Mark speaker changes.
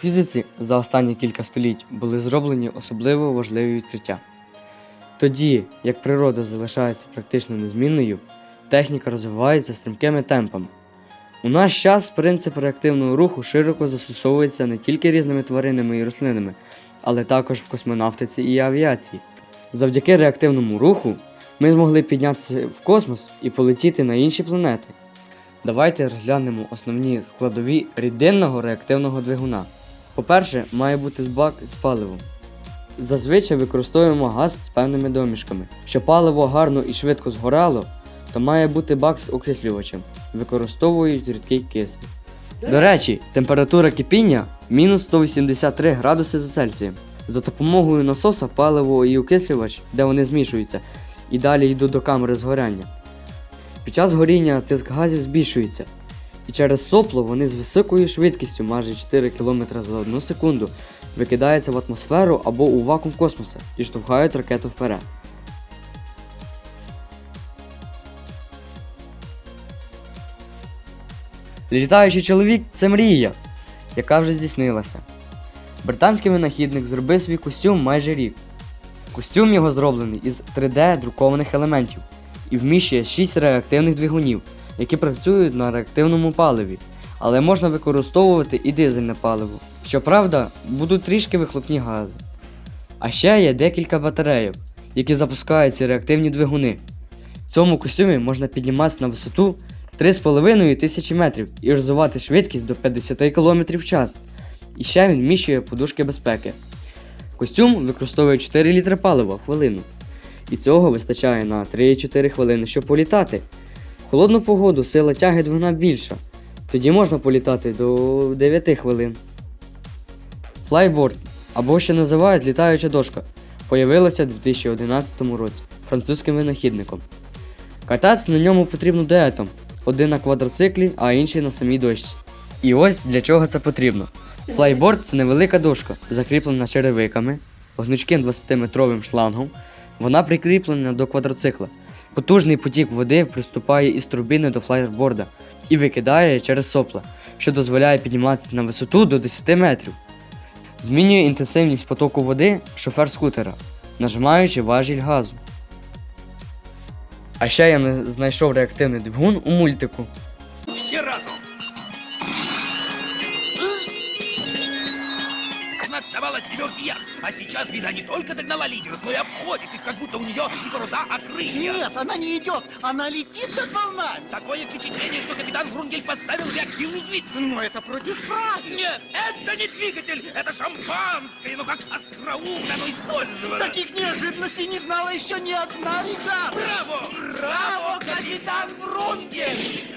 Speaker 1: Фізиці за останні кілька століть були зроблені особливо важливі відкриття. Тоді, як природа залишається практично незмінною, техніка розвивається стрімкими темпами. У наш час принцип реактивного руху широко застосовується не тільки різними тваринами і рослинами, але також в космонавтиці і авіації. Завдяки реактивному руху ми змогли піднятися в космос і полетіти на інші планети. Давайте розглянемо основні складові рідинного реактивного двигуна. По-перше, має бути бак з паливом. Зазвичай використовуємо газ з певними домішками. Щоб паливо гарно і швидко згорало, то має бути бак з окислювачем. Використовують рідкий кисень. До речі, температура кипіння мінус 183 градуси за Цельсієм. За допомогою насоса паливо і окислювач, де вони змішуються, і далі йдуть до камери згоряння. Під час горіння тиск газів збільшується, і через сопло вони з високою швидкістю, майже 4 км за одну секунду, викидаються в атмосферу або у вакуум космоса і штовхають ракету вперед. Літаючий чоловік це мрія, яка вже здійснилася. Британський винахідник зробив свій костюм майже рік. Костюм його зроблений із 3D-друкованих елементів і вміщує 6 реактивних двигунів, які працюють на реактивному паливі, але можна використовувати і дизельне паливо. Щоправда, будуть трішки вихлопні гази. А ще є декілька батарейок, які запускають ці реактивні двигуни. В цьому костюмі можна підніматися на висоту 3,5 тисячі метрів і розвивати швидкість до 50 км в час. І ще він вміщує подушки безпеки. Костюм використовує 4 літри палива в хвилину. І цього вистачає на 3-4 хвилини, щоб політати. Холодну погоду сила тяги двигуна більша. Тоді можна політати до 9 хвилин. Флайборд, або ще називають літаюча дошка, появилася у 2011 році французьким винахідником. Кататися на ньому потрібно дуетом. Один на квадроциклі, а інший на самій дошці. І ось для чого це потрібно. Флайборд це невелика дошка, закріплена черевиками, гнучким 20-метровим шлангом. Вона прикріплена до квадроцикла. Потужний потік води приступає із турбіни до флайерборда і викидає через сопла, що дозволяє підніматися на висоту до 10 метрів. Змінює інтенсивність потоку води шофер скутера, нажимаючи важіль газу. А ще я знайшов реактивний двигун у мультику.
Speaker 2: Всі разом. Она отставала от семерки ях, а сейчас беда не только догнала лидеров, но и обходит их, как будто у нее и паруса.
Speaker 3: Нет, она не идет, она летит над волнами.
Speaker 2: Такое впечатление, что капитан Врунгель поставил реактивный двигатель.
Speaker 3: Но это против правил.
Speaker 2: Нет, это не двигатель, это шампанское, но как остроумно оно использовано.
Speaker 3: Таких неожиданностей не знала еще ни одна река.
Speaker 2: Браво!
Speaker 3: Браво, капитан Врунгель!